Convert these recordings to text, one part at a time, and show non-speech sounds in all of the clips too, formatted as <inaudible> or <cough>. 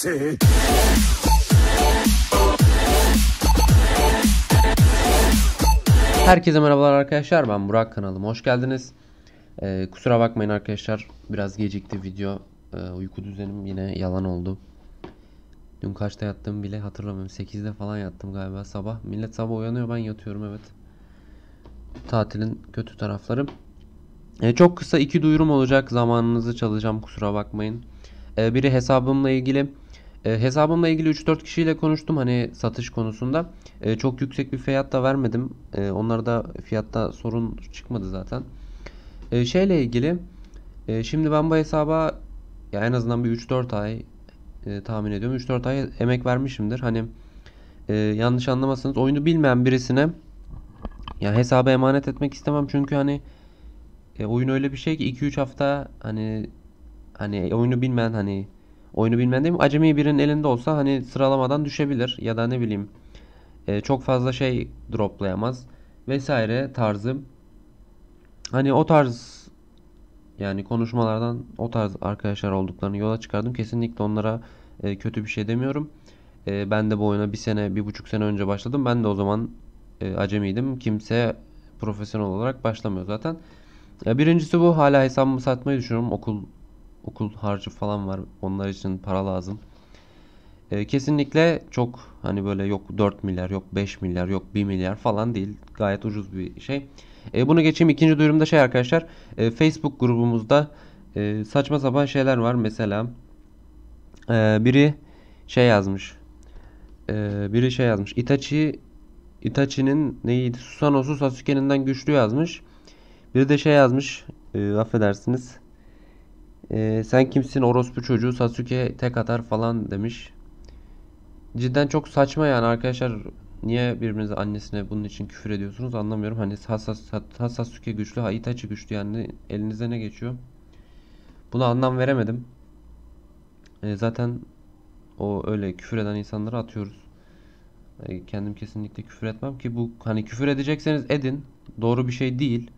see. Herkese merhabalar arkadaşlar ben Burak kanalıma hoş geldiniz. Ee, kusura bakmayın arkadaşlar biraz gecikti video. Ee, uyku düzenim yine yalan oldu. Dün kaçta yattığımı bile hatırlamıyorum. 8'de falan yattım galiba sabah. Millet sabah uyanıyor ben yatıyorum evet. Tatilin kötü tarafları. Ee, çok kısa iki duyurum olacak. Zamanınızı çalacağım kusura bakmayın. Ee, biri hesabımla ilgili. E, hesabımla ilgili 3-4 kişiyle konuştum hani satış konusunda. E, çok yüksek bir fiyat da vermedim. E, onlarda fiyatta sorun çıkmadı zaten. E, şeyle ilgili e, şimdi ben bu hesaba ya en azından bir 3-4 ay e, tahmin ediyorum. 3-4 ay emek vermişimdir. Hani e, yanlış anlamazsanız oyunu bilmeyen birisine ya hesaba emanet etmek istemem çünkü hani e, oyun öyle bir şey ki 2-3 hafta hani hani oyunu bilmeyen hani oyunu bilmeyen değil mi? Acemi birinin elinde olsa hani sıralamadan düşebilir ya da ne bileyim e, çok fazla şey droplayamaz vesaire tarzı. Hani o tarz yani konuşmalardan o tarz arkadaşlar olduklarını yola çıkardım. Kesinlikle onlara e, kötü bir şey demiyorum. E, ben de bu oyuna bir sene, bir buçuk sene önce başladım. Ben de o zaman e, acemiydim. Kimse profesyonel olarak başlamıyor zaten. E, birincisi bu. Hala hesabımı satmayı düşünüyorum. Okul okul harcı falan var. Onlar için para lazım. E, kesinlikle çok hani böyle yok 4 milyar yok 5 milyar yok 1 milyar falan değil. Gayet ucuz bir şey. E, bunu geçeyim ikinci duyurumda şey arkadaşlar. E, Facebook grubumuzda e, saçma sapan şeyler var. Mesela e, biri şey yazmış. E, biri şey yazmış. Itachi Itachi'nin neydi? Susanos'u Sasuke'ninden güçlü yazmış. Biri de şey yazmış. E, affedersiniz. Ee, sen kimsin orospu çocuğu Sasuke tek atar falan demiş. Cidden çok saçma yani arkadaşlar. Niye birbirinize annesine bunun için küfür ediyorsunuz anlamıyorum. Hani ha, Sasuke güçlü ha Itachi güçlü yani elinize ne geçiyor? Buna anlam veremedim. Ee, zaten o öyle küfür eden insanları atıyoruz. Ee, kendim kesinlikle küfür etmem ki bu hani küfür edecekseniz edin. Doğru bir şey değil.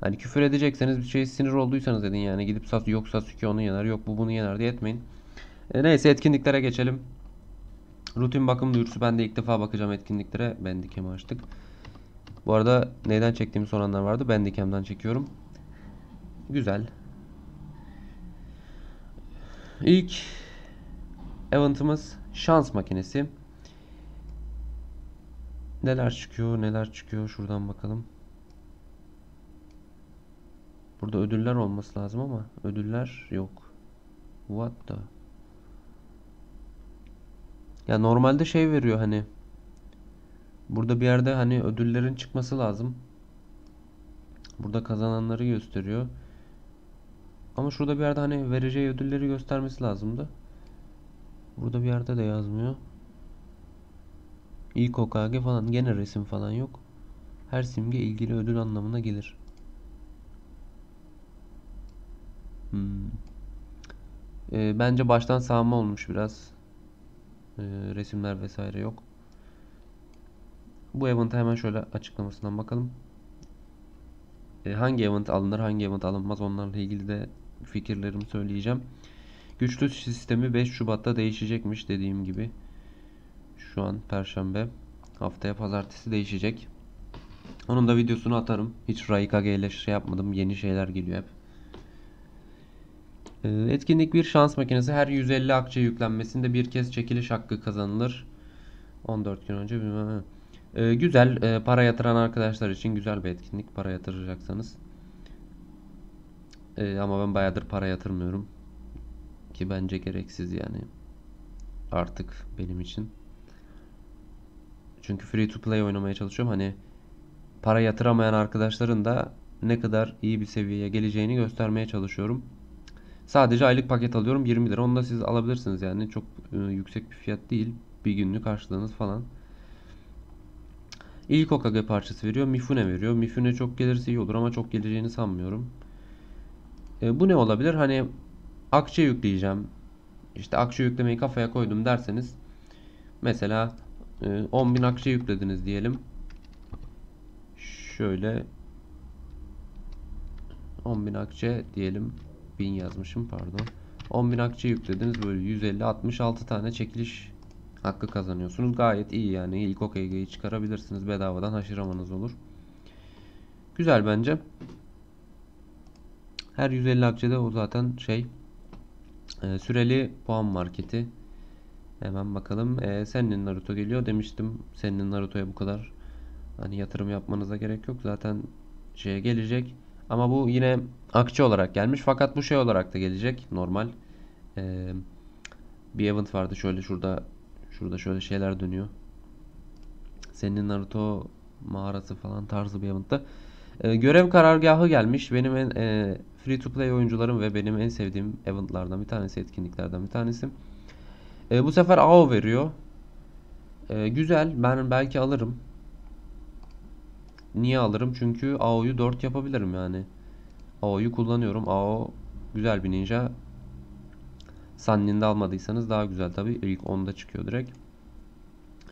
Hani küfür edecekseniz bir şey sinir olduysanız edin yani gidip Sas yok Sasuke onu yener yok bu bunu yener diye etmeyin. E, neyse etkinliklere geçelim. Rutin bakım duyurusu ben de ilk defa bakacağım etkinliklere. Bandicam'ı açtık. Bu arada neyden çektiğimi soranlar vardı. Bandicam'dan çekiyorum. Güzel. İlk eventımız şans makinesi. Neler çıkıyor neler çıkıyor şuradan bakalım. Burada ödüller olması lazım ama ödüller yok. What the? Ya normalde şey veriyor hani. Burada bir yerde hani ödüllerin çıkması lazım. Burada kazananları gösteriyor. Ama şurada bir yerde hani vereceği ödülleri göstermesi lazımdı. Burada bir yerde de yazmıyor. İlk OKG falan gene resim falan yok. Her simge ilgili ödül anlamına gelir. Hmm. E, bence baştan sağma olmuş biraz. E, resimler vesaire yok. Bu event'a hemen şöyle açıklamasından bakalım. E, hangi event alınır, hangi event alınmaz onlarla ilgili de fikirlerimi söyleyeceğim. Güçlü sistemi 5 Şubat'ta değişecekmiş dediğim gibi. Şu an Perşembe. Haftaya Pazartesi değişecek. Onun da videosunu atarım. Hiç Raikage ile şey yapmadım. Yeni şeyler geliyor hep. Ee, etkinlik bir şans makinesi. Her 150 akçe yüklenmesinde bir kez çekiliş hakkı kazanılır. 14 gün önce bilmem. Ee, güzel. Ee, para yatıran arkadaşlar için güzel bir etkinlik. Para yatıracaksanız. Ee, ama ben bayağıdır para yatırmıyorum. Ki bence gereksiz yani. Artık benim için. Çünkü free to play oynamaya çalışıyorum. Hani para yatıramayan arkadaşların da ne kadar iyi bir seviyeye geleceğini göstermeye çalışıyorum. Sadece aylık paket alıyorum 20 lira. Onu da siz alabilirsiniz yani. Çok e, yüksek bir fiyat değil. Bir günlük karşılığınız falan. İlk Okage parçası veriyor. Mifune veriyor. Mifune çok gelirse iyi olur ama çok geleceğini sanmıyorum. E, bu ne olabilir? Hani akçe yükleyeceğim. İşte akçe yüklemeyi kafaya koydum derseniz mesela e, 10.000 akçe yüklediniz diyelim. Şöyle 10.000 akçe diyelim. 1000 yazmışım pardon. 10.000 akçe yüklediniz. Böyle 150 66 tane çekiliş hakkı kazanıyorsunuz. Gayet iyi yani. İlk OKG'yi çıkarabilirsiniz. Bedavadan haşıramanız olur. Güzel bence. Her 150 akçede o zaten şey e, süreli puan marketi. Hemen bakalım. E, senin Naruto geliyor demiştim. Senin Naruto'ya bu kadar hani yatırım yapmanıza gerek yok. Zaten şeye gelecek. Ama bu yine akçe olarak gelmiş. Fakat bu şey olarak da gelecek. Normal. E, bir event vardı şöyle şurada şurada şöyle şeyler dönüyor. Senin Naruto mağarası falan tarzı bir eventta. E, görev karargahı gelmiş. Benim en e, free to play oyuncularım ve benim en sevdiğim eventlardan bir tanesi, etkinliklerden bir tanesi. E, bu sefer AO veriyor. E, güzel. Ben belki alırım. Niye alırım? Çünkü AO'yu 4 yapabilirim yani. AO'yu kullanıyorum. AO güzel bir ninja. Sunnin'de almadıysanız daha güzel tabi. İlk 10'da çıkıyor direkt.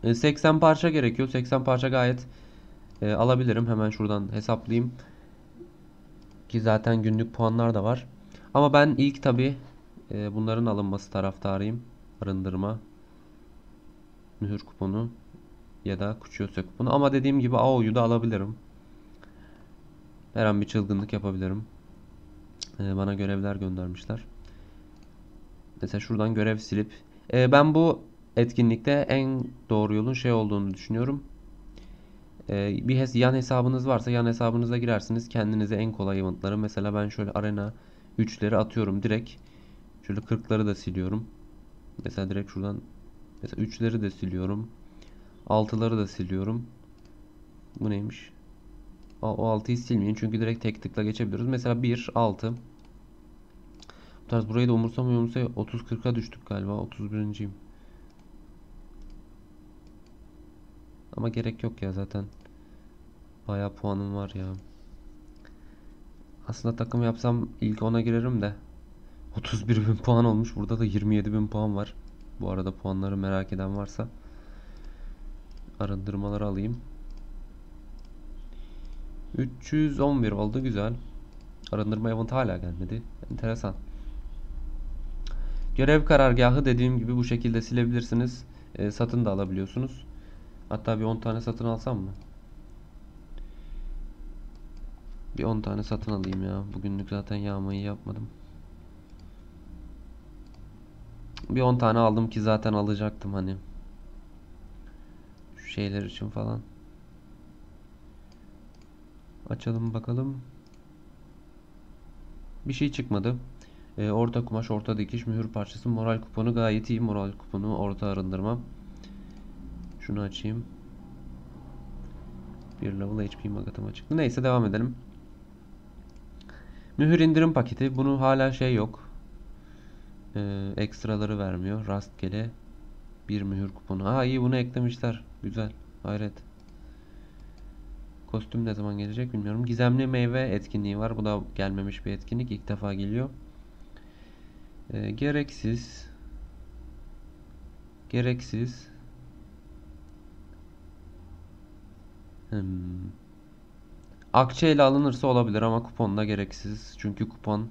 E, 80 parça gerekiyor. 80 parça gayet e, alabilirim. Hemen şuradan hesaplayayım. Ki zaten günlük puanlar da var. Ama ben ilk tabi e, bunların alınması taraftarıyım. Arındırma. Mühür kuponu. Ya da Kuchiyose kuponu. Ama dediğim gibi AO'yu da alabilirim. Her an bir çılgınlık yapabilirim. E, bana görevler göndermişler. Mesela şuradan görev silip. E, ben bu etkinlikte en doğru yolun şey olduğunu düşünüyorum. Ee, bir hes yan hesabınız varsa yan hesabınıza girersiniz. Kendinize en kolay eventları. Mesela ben şöyle arena 3'leri atıyorum direkt. Şöyle 40'ları da siliyorum. Mesela direkt şuradan mesela 3'leri de siliyorum. 6'ları da siliyorum. Bu neymiş? O, 6'yı silmeyin çünkü direkt tek tıkla geçebiliriz. Mesela 1 6 Bu tarz burayı da umursamıyorumsa 30-40'a düştük galiba. 31.yim. Ama gerek yok ya zaten. Baya puanım var ya. Aslında takım yapsam ilk 10'a girerim de. 31 bin puan olmuş. Burada da 27 bin puan var. Bu arada puanları merak eden varsa. Arındırmaları alayım. 311 oldu güzel. Arındırma event hala gelmedi. Enteresan. Görev karargahı dediğim gibi bu şekilde silebilirsiniz. E, satın da alabiliyorsunuz. Hatta bir 10 tane satın alsam mı? Bir 10 tane satın alayım ya. Bugünlük zaten yağmayı yapmadım. Bir 10 tane aldım ki zaten alacaktım hani. Şeyler için falan. Açalım bakalım. Bir şey çıkmadı. Ee, orta kumaş, orta dikiş, mühür parçası, moral kuponu gayet iyi. Moral kuponu, orta arındırma. Şunu açayım. Bir level HP magatıma çıktı. Neyse devam edelim. Mühür indirim paketi. Bunu hala şey yok. Ee, ekstraları vermiyor. Rastgele bir mühür kuponu. Aa iyi bunu eklemişler. Güzel. Hayret. Kostüm ne zaman gelecek bilmiyorum. Gizemli meyve etkinliği var. Bu da gelmemiş bir etkinlik. İlk defa geliyor. Ee, gereksiz. Gereksiz. Hmm. Akçe ile alınırsa olabilir ama kuponla gereksiz. Çünkü kupon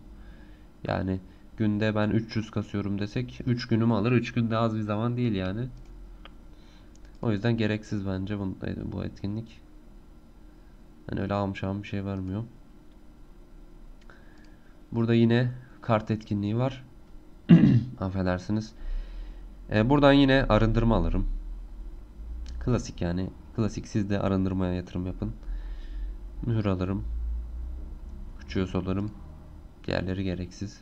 yani günde ben 300 kasıyorum desek 3 günümü alır. 3 günde az bir zaman değil yani. O yüzden gereksiz bence bu, bu etkinlik. Yani öyle amşam bir şey vermiyor. Burada yine kart etkinliği var. <clears throat> Affedersiniz. Ee, buradan yine arındırma alırım. Klasik yani Klasik siz de arındırmaya yatırım yapın. Mühür alırım. Küçüğü alırım. Diğerleri gereksiz.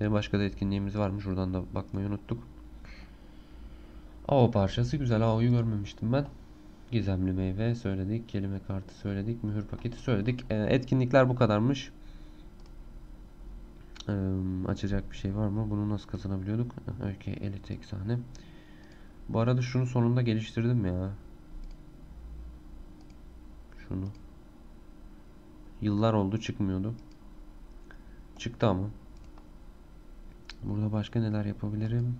Ee, başka da etkinliğimiz var mı? Şuradan da bakmayı unuttuk. AO parçası güzel. AO'yu görmemiştim ben. Gizemli meyve söyledik. Kelime kartı söyledik. Mühür paketi söyledik. Ee, etkinlikler bu kadarmış. Ee, açacak bir şey var mı? Bunu nasıl kazanabiliyorduk? Öykü elit eksane. Bu arada şunu sonunda geliştirdim ya şunu. Yıllar oldu çıkmıyordu. Çıktı ama. Burada başka neler yapabilirim?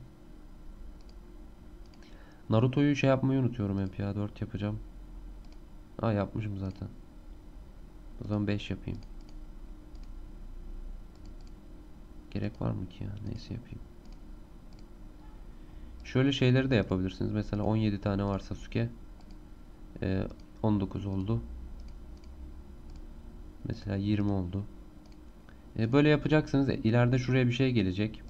Naruto'yu şey yapmayı unutuyorum hep ya. 4 yapacağım. Aa yapmışım zaten. O zaman 5 yapayım. Gerek var mı ki ya? Neyse yapayım. Şöyle şeyleri de yapabilirsiniz. Mesela 17 tane var Sasuke. Ee, 19 oldu. Mesela 20 oldu. Ee, böyle yapacaksınız. İleride şuraya bir şey gelecek.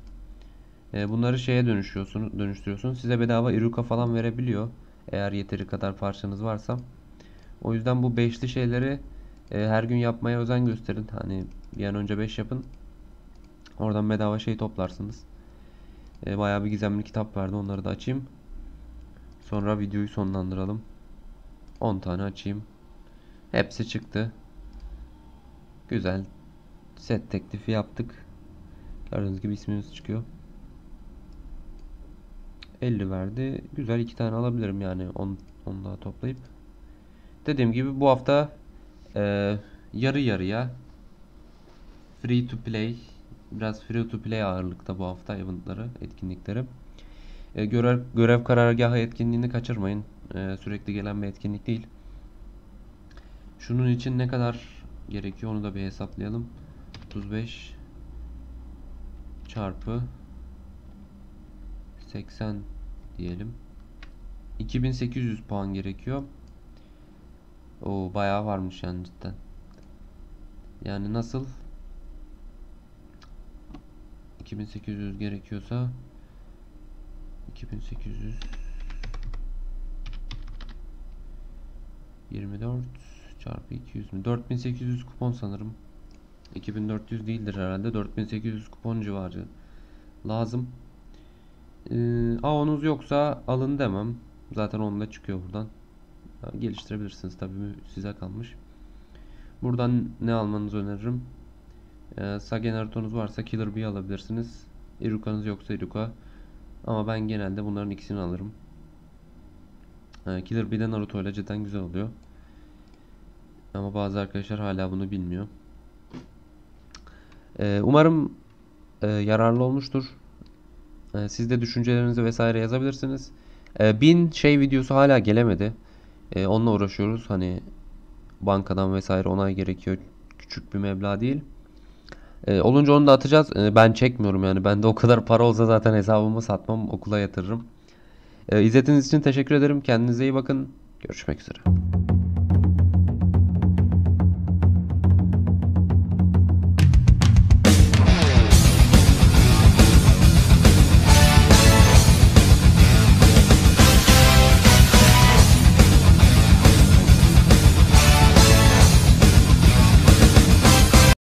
Ee, bunları şeye dönüştürüyorsunuz, dönüştürüyorsunuz. Size bedava Iruka falan verebiliyor. Eğer yeteri kadar parçanız varsa. O yüzden bu beşli şeyleri e, her gün yapmaya özen gösterin. Hani bir an önce 5 yapın. Oradan bedava şey toplarsınız. E, bayağı bir gizemli kitap verdi. Onları da açayım. Sonra videoyu sonlandıralım. 10 tane açayım. Hepsi çıktı. Güzel. Set teklifi yaptık. Gördüğünüz gibi ismimiz çıkıyor. 50 verdi. Güzel iki tane alabilirim yani 10 10 daha toplayıp. Dediğim gibi bu hafta e, yarı yarıya free to play biraz free to play ağırlıkta bu hafta eventları, etkinlikleri. E, görev, görev karargahı etkinliğini kaçırmayın. E, sürekli gelen bir etkinlik değil. Şunun için ne kadar gerekiyor onu da bir hesaplayalım. 35 çarpı 80 diyelim. 2800 puan gerekiyor. O bayağı varmış yani cidden. Yani nasıl 2800 gerekiyorsa 2800 24 çarpı 200 mü? 4800 kupon sanırım. 2400 değildir herhalde. 4800 kupon civarı lazım. Ee, AO'nuz yoksa alın demem. Zaten onda çıkıyor buradan. Geliştirebilirsiniz tabii size kalmış. Buradan ne almanızı öneririm? Ee, Sage Naruto'nuz varsa Killer Bee alabilirsiniz. Iruka'nız yoksa Iruka. Ama ben genelde bunların ikisini alırım. Ee, Killer Bee'de Naruto ile cidden güzel oluyor. Ama bazı arkadaşlar hala bunu bilmiyor. Ee, umarım e, yararlı olmuştur. Ee, siz de düşüncelerinizi vesaire yazabilirsiniz. Ee, bin şey videosu hala gelemedi. Ee, onunla uğraşıyoruz. Hani bankadan vesaire onay gerekiyor. Küçük bir meblağ değil. Ee, olunca onu da atacağız. Ee, ben çekmiyorum yani. Bende o kadar para olsa zaten hesabımı satmam. Okula yatırırım. Ee, izlediğiniz için teşekkür ederim. Kendinize iyi bakın. Görüşmek üzere.